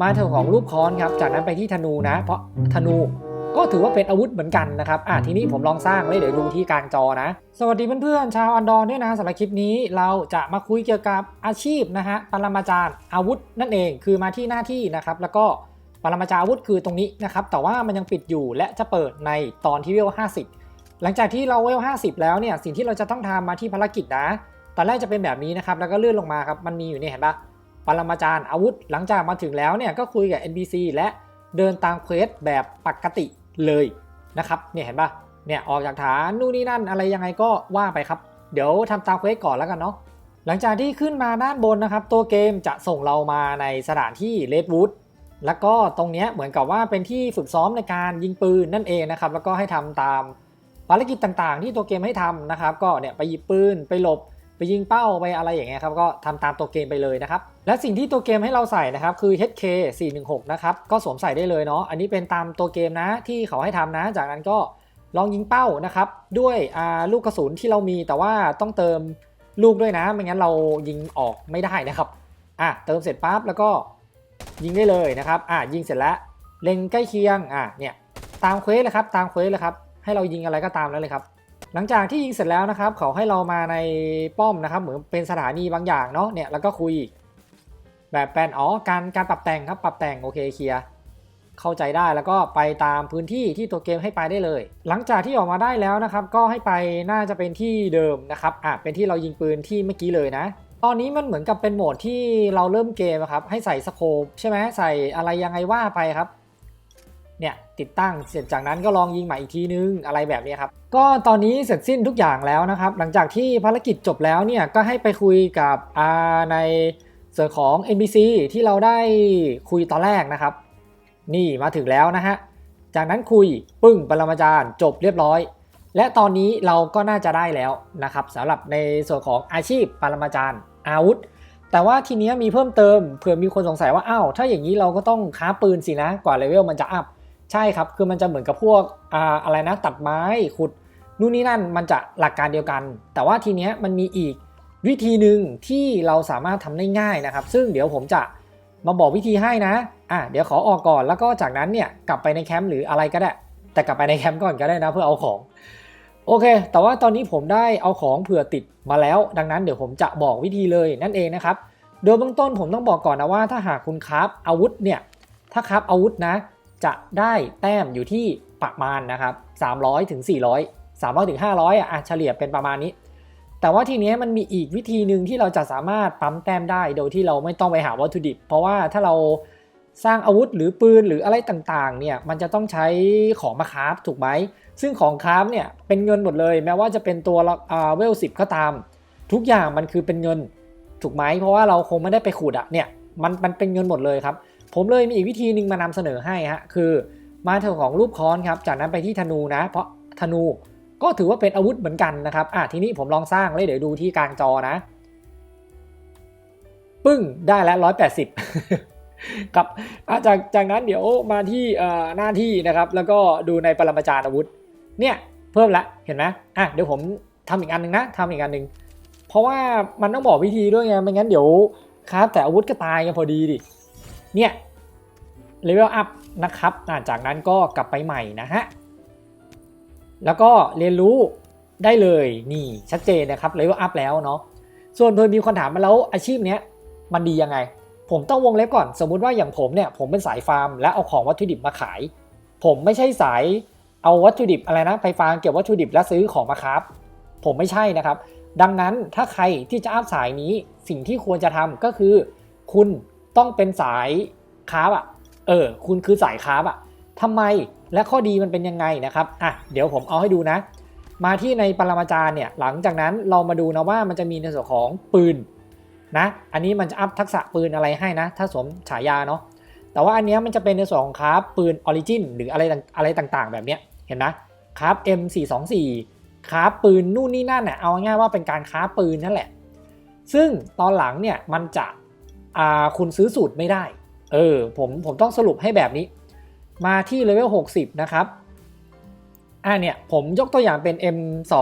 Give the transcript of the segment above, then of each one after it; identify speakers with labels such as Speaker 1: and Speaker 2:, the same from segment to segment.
Speaker 1: มาเถอะของรูปค้อนครับ จากนั้นไปที่ธนูนะ เพราะธนูก็ถือว่าเป็นอาวุธเหมือนกันนะครับ อะทีนี้ผมลองสร้างเลยเดี๋ยวดูที่กลางจอนะ สวัสดีเพื่อนๆชาวอันดอนด้วยนะสำหรับคลิปนี้เราจะมาคุยเกี่ยวกับอาชีพนะฮะปรมาจารย์อาวุธนั่นเองคือมาที่หน้าที่นะครับ แล้วก็ปรมาจารย์อาวุธคือตรงนี้นะครับ แต่ว่ามันยังปิดอยู่และจะเปิดในตอนที่เวล 50 หลังจากที่เราเวล 50 แล้วเนี่ยสิ่งที่เราจะต้องทำมาที่ภารกิจนะ ตอนแรกจะเป็นแบบนี้นะครับแล้วก็เลื่อนลงมาครับมันมีอยู่นี่เห็นปะ ปรมาจารย์อาวุธ หลังจากมาถึงแล้วเนี่ยก็คุยกับ NPC และเดินตามเควสแบบปกติเลยนะครับเนี่ยเห็นปะเนี่ยออกจากฐานนู่นนี่นั่นอะไรยังไงก็ว่าไปครับ เดี๋ยวทำตามเควสก่อนแล้วกันเนาะหลังจากที่ขึ้นมาด้านบนนะครับ ตัวเกมจะส่งเรามาในสถานที่เลดวูดแล้วก็ตรงเนี้ยเหมือนกับว่าเป็นที่ฝึกซ้อมในการยิงปืนนั่นเองนะครับ แล้วก็ให้ทำตามภารกิจต่างๆ ที่ตัวเกมให้ทำนะครับ ก็เนี่ยไปหยิบปืนไปหลบ ยิงเป้าไปอะไรอย่างเงี้ยครับก็ทำตามตัวเกมไปเลยนะครับและสิ่งที่ตัวเกมให้เราใส่นะครับคือ HK 416นะครับก็สวมใส่ได้เลยเนาะอันนี้เป็นตามตัวเกมนะที่เขาให้ทำนะ จากนั้นก็ลองยิงเป้านะครับด้วยลูกกระสุนที่เรามีแต่ว่าต้องเติมลูกด้วยนะ ไม่งั้นเรายิงออกไม่ได้นะครับอะเติมเสร็จปั๊บแล้วก็ยิงได้เลยนะครับอะยิงเสร็จแล้วเล็งใกล้เคียงอะเนี่ยตามเควสเลยครับตามเควสเลยครับให้เรายิงอะไรก็ตามแล้วเลยครับ หลังจากที่ยิงเสร็จแล้วนะครับ เขาให้เรามาในป้อมนะครับ เหมือนเป็นสถานีบางอย่างเนาะเนี่ยแล้วก็คุย แบบแปลนอ๋อการการปรับแต่งครับปรับแต่งโอเคเคลียร์เข้าใจได้แล้วก็ไปตามพื้นที่ที่ตัวเกมให้ไปได้เลย หลังจากที่ออกมาได้แล้วนะครับ ก็ให้ไปน่าจะเป็นที่เดิมนะครับอะเป็นที่เรายิงปืนที่เมื่อกี้เลยนะ ตอนนี้มันเหมือนกับเป็นโหมดที่เราเริ่มเกมครับให้ใส่สโคปใช่ไหมใส่อะไรยังไงว่าไปครับ เนี่ยติดตั้งเสร็จจากนั้นก็ลองยิงใหม่อีกทีนึงอะไรแบบนี้ครับ ก็ตอนนี้เสร็จสิ้นทุกอย่างแล้วนะครับ หลังจากที่ภารกิจจบแล้วเนี่ยก็ให้ไปคุยกับอาในส่วนของ NPC ที่เราได้คุยตอนแรกนะครับ นี่มาถึงแล้วนะฮะจากนั้นคุยปึ้งปรมาจารย์จบเรียบร้อย และตอนนี้เราก็น่าจะได้แล้วนะครับสำหรับในส่วนของอาชีพปรมาจารย์อาวุธ แต่ว่าทีนี้มีเพิ่มเติมเผื่อมีคนสงสัยว่าอ้าวถ้าอย่างนี้เราก็ต้องค้าปืนสินะกว่าเลเวลมันจะอัพ ใช่ครับ คือมันจะเหมือนกับพวกออะไรนะตัดไม้ขุดนู่นนี่นั่นมันจะหลักการเดียวกัน แต่ว่าทีเนี้ยมันมีอีกวิธีหนึ่งที่เราสามารถทำได้ง่ายนะครับ ซึ่งเดี๋ยวผมจะมาบอกวิธีให้นะอะเดี๋ยวขอออกก่อนแล้วก็จากนั้นเนี่ยกลับไปในแคมป์หรืออะไรก็ได้ แต่กลับไปในแคมป์ก่อนก็ได้นะเพื่อเอาของโอเค แต่ว่าตอนนี้ผมได้เอาของเผื่อติดมาแล้ว ดังนั้นเดี๋ยวผมจะบอกวิธีเลยนั่นเองนะครับ โดยเบื้องต้นผมต้องบอกก่อนนะว่าถ้าหากคุณคราฟอาวุธเนี่ย ถ้าคราฟอาวุธนะ จะได้แต้มอยู่ที่ประมาณนะครับ300ถึง400 300ถึง500อะอะเฉลี่ยเป็นประมาณนี้ แต่ว่าทีนี้มันมีอีกวิธีหนึ่งที่เราจะสามารถปั๊มแต้มได้โดยที่เราไม่ต้องไปหาวัตถุดิบ เพราะว่าถ้าเราสร้างอาวุธหรือปืนหรืออะไรต่างๆเนี่ยมันจะต้องใช้ของมาคราฟถูกไหมซึ่งของคราฟเนี่ยเป็นเงินหมดเลย แม้ว่าจะเป็นตัวละอ่าเวลสิบก็ตาม ทุกอย่างมันคือเป็นเงินถูกไหมเพราะว่าเราคงไม่ได้ไปขุดอะเนี่ยมันมันเป็นเงินหมดเลยครับ ผมเลยมีอีกวิธีหนึ่งมานำเสนอให้ฮะคือมาเถอะของรูปค้อนครับจากนั้นไปที่ธนูนะ เพราะธนูก็ถือว่าเป็นอาวุธเหมือนกันนะครับอะทีนี้ผมลองสร้างเลยเดี๋ยวดูที่กลางจอนะ ปึ้งได้แล้วร้อยแปดสิบครับจากจากนั้นเดี๋ยวมาที่หน้าที่นะครับ แล้วก็ดูในปรมาจารย์อาวุธ เนี่ยเพิ่มละเห็นไหมอะเดี๋ยวผมทำอีกอันหนึ่งนะทำอีกอันหนึ่งเพราะว่ามันต้องบอกวิธีด้วยไงไม่งั้นเดี๋ยวครับแต่อาวุธก็ตายกันพอดีดิ เนี่ยเลเวลอัพนะครับจากนั้นก็กลับไปใหม่นะฮะ แล้วก็เรียนรู้ได้เลยนี่ชัดเจนนะครับเลเวลอัพแล้วเนาะส่วนเพื่อนมีคนถามมาแล้วอาชีพเนี้ยมันดียังไง ผมต้องวงเล็บก่อน สมมุติว่าอย่างผมเนี่ยผมเป็นสายฟาร์ม และเอาของวัตถุดิบมาขาย ผมไม่ใช่สายเอาวัตถุดิบอะไรนะไปฟาร์มเก็บวัตถุดิบแล้วซื้อของมาครับผมไม่ใช่นะครับ ดังนั้นถ้าใครที่จะอัพสายนี้สิ่งที่ควรจะทำก็คือ คุณ ต้องเป็นสายคราฟอะ เออ คุณคือสายคราฟอะทำไมและข้อดีมันเป็นยังไงนะครับ อะ เดี๋ยวผมเอาให้ดูนะ มาที่ในปรมาจารย์เนี่ย หลังจากนั้นเรามาดูนะว่ามันจะมีในส่วนของปืนนะ อันนี้มันจะอัพทักษะปืนอะไรให้นะ ถ้าสมฉายาเนาะ แต่ว่าอันเนี้ยมันจะเป็นในส่วนของคราฟปืนออริจินหรืออะไรต่างอะไรต่างๆ แบบเนี้ย เห็นนะคราฟ M424 คราฟปืนนู่นนี่นั่นน่ะเอาง่ายว่าเป็นการคราฟปืนนั่นแหละ ซึ่งตอนหลังเนี่ยมันจะ คุณซื้อสูตรไม่ได้ เออผมผมต้องสรุปให้แบบนี้ มาที่เลเวล60 นะครับ อ่าเนี่ยผมยกตัวอย่างเป็น M2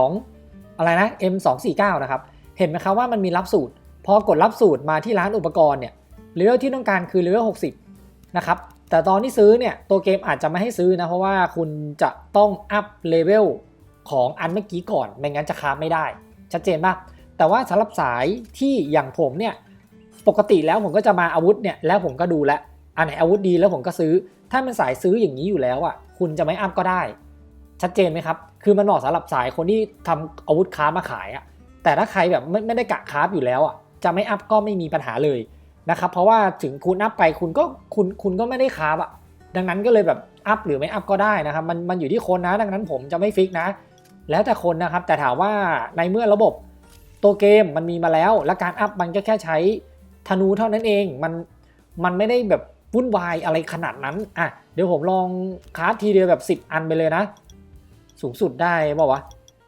Speaker 1: อะไรนะ M249 นะครับ เห็นไหมครับว่ามันมีรับสูตร พอกดรับสูตรมาที่ร้านอุปกรณ์เนี่ยเลเวลที่ต้องการคือเลเวล60 นะครับ แต่ตอนที่ซื้อเนี่ยตัวเกมอาจจะไม่ให้ซื้อนะ เพราะว่าคุณจะต้องอัพเลเวลของอันเมื่อกี้ก่อน ไม่งั้นจะคราไม่ได้ ชัดเจนปะแต่ว่าสำหรับสายที่อย่างผมเนี่ย ปกติแล้วผมก็จะมาอาวุธเนี่ยแล้วผมก็ดูแลอันไหนอาวุธดีแล้วผมก็ซื้อ ถ้ามันสายซื้ออย่างนี้อยู่แล้วอะคุณจะไม่อัพก็ได้ ชัดเจนไหมครับ คือมันเหมาะสำหรับสายคนที่ทำอาวุธค้ามาขายอะแต่ถ้าใครแบบไม่ไม่ได้กะคราอยู่แล้วอะจะไม่อัพก็ไม่มีปัญหาเลยนะครับเพราะว่าถึงคุณอัพไปคุณก็คุณคุณก็ไม่ได้คราอะดังนั้นก็เลยแบบอัพหรือไม่อัพก็ได้นะครับมันมันอยู่ที่คนนะ ดังนั้นผมจะไม่ฟิกนะ แล้วแต่คนนะครับแต่ถามว่าในเมื่อระบบตัวเกมมันมีมาแล้ว และการอัพมันก็แค่ใช้ ธนูเท่านั้นเองมันมันไม่ได้แบบวุ่นวายอะไรขนาดนั้นอะเดี๋ยวผมลองคราทีเดียวแบบ10 อันไปเลยนะ สูงสุดได้บอกว่าวะ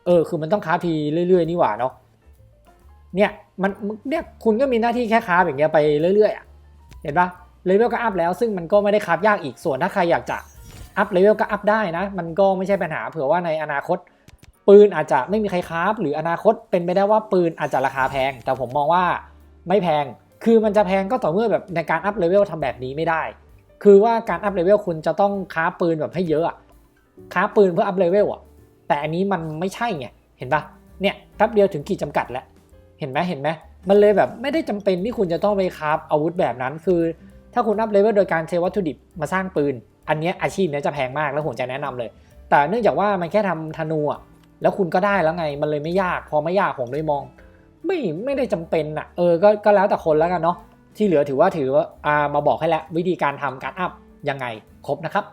Speaker 1: เออคือมันต้องคราทีเรื่อย ๆ นี่หว่าเนาะเนี่ยมันเนี่ยคุณก็มีหน้าที่แค่คราอย่างเงี้ยไปเรื่อยๆอะเห็นปะเลเวลก็อัพแล้วซึ่งมันก็ไม่ได้ครายากอีกส่วนถ้าใครอยากจะอัพเลเวลก็อัพได้นะ มันก็ไม่ใช่ปัญหาเผื่อว่าในอนาคต ปืนอาจจะไม่มีใครคราหรืออนาคตเป็นไปได้ว่าปืนอาจจะราคาแพง แต่ผมมองว่าไม่แพง คือมันจะแพงก็ต่อเมื่อแบบในการอัพเลเวลทำแบบนี้ไม่ได้ คือว่าการอัพเลเวลคุณจะต้องคราปืนแบบให้เยอะอะคราปืนเพื่ออัพเลเวลอะแต่อันนี้มันไม่ใช่ไง เห็นปะเนี่ยแป๊บเดียวถึงขีดจำกัดแล้ว เห็นไหมเห็นไหมมันเลยแบบไม่ได้จำเป็นที่คุณจะต้องไปคราฟอาวุธแบบนั้น คือ ถ้าคุณอัพเลเวลโดยการใช้วัตถุดิบมาสร้างปืน อันเนี้ยอาชีพเนี้ยจะแพงมากแล้วผมจะแนะนำเลย แต่เนื่องจากว่ามันแค่ทำธนูอะแล้วคุณก็ได้แล้วไง มันเลยไม่ยาก พอไม่ยากผมเลยมอง ไม่ไม่ได้จำเป็นอะเออก็ก็แล้วแต่คนแล้วกันเนาะที่เหลือถือว่าถือว่าอ่ามาบอกให้แล้ววิธีการทำการอัพยังไงครบนะครับ